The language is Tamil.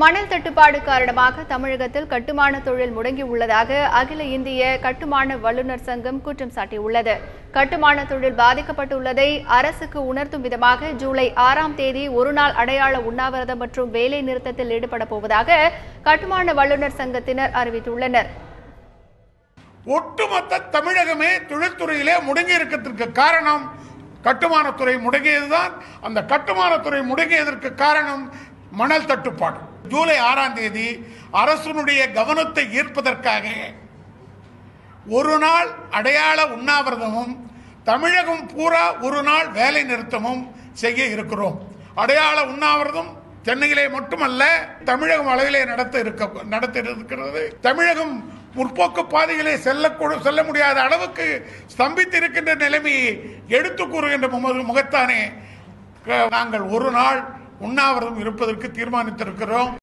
மணல் தட்டுப்பாடு காரணமாக தமிழகத்தில் கட்டுமான தொழில் முடங்கியுள்ளதாக அகில இந்திய கட்டுமான வல்லுநர் சங்கம் குற்றம் சாட்டியுள்ளது. கட்டுமான தொழில் பாதிக்கப்பட்டுள்ளதை அரசுக்கு உணர்த்தும் விதமாக ஜூலை ஆறாம் தேதி ஒருநாள் அடையாள உண்ணாவிரதம் மற்றும் வேலை நிறுத்தத்தில் ஈடுபட போவதாக கட்டுமான வல்லுநர் சங்கத்தினர் அறிவித்துள்ளனர். ஒட்டுமொத்த தமிழகமே தொழில்துறையிலே முடங்கி இருக்கிறதுக்கு காரணம் கட்டுமானத்துறை முடங்கியதுதான். அந்த கட்டுமானத்துறை முடங்கியதற்கு காரணம் மணல் தட்டுப்பாடு. ஜூலை ஆறாம் தேதி அரசனுடைய கவனத்தை ஈர்ப்பதற்காக ஒரு நாள் அடையாள உண்ணாவிரதமும் தமிழகம் பூரா ஒரு நாள் வேலை நிறுத்தமும் செய்ய இருக்கிறோம். அடையாள உண்ணாவிரதம் சென்னையிலே மட்டுமல்ல தமிழகம் அளவிலே நடத்த இருக்க நடத்த இருக்கிறது. தமிழகம் முற்போக்கு பாதையிலே செல்லக்கூட செல்ல முடியாத அளவுக்கு ஸ்தம்பித்து இருக்கின்ற நிலைமையை எடுத்து கூறுகின்ற முகத்தானே க- நாங்கள் ஒரு நாள் உண்ணாவிரதம் இருப்பதற்கு தீர்மானித்திருக்கிறோம்.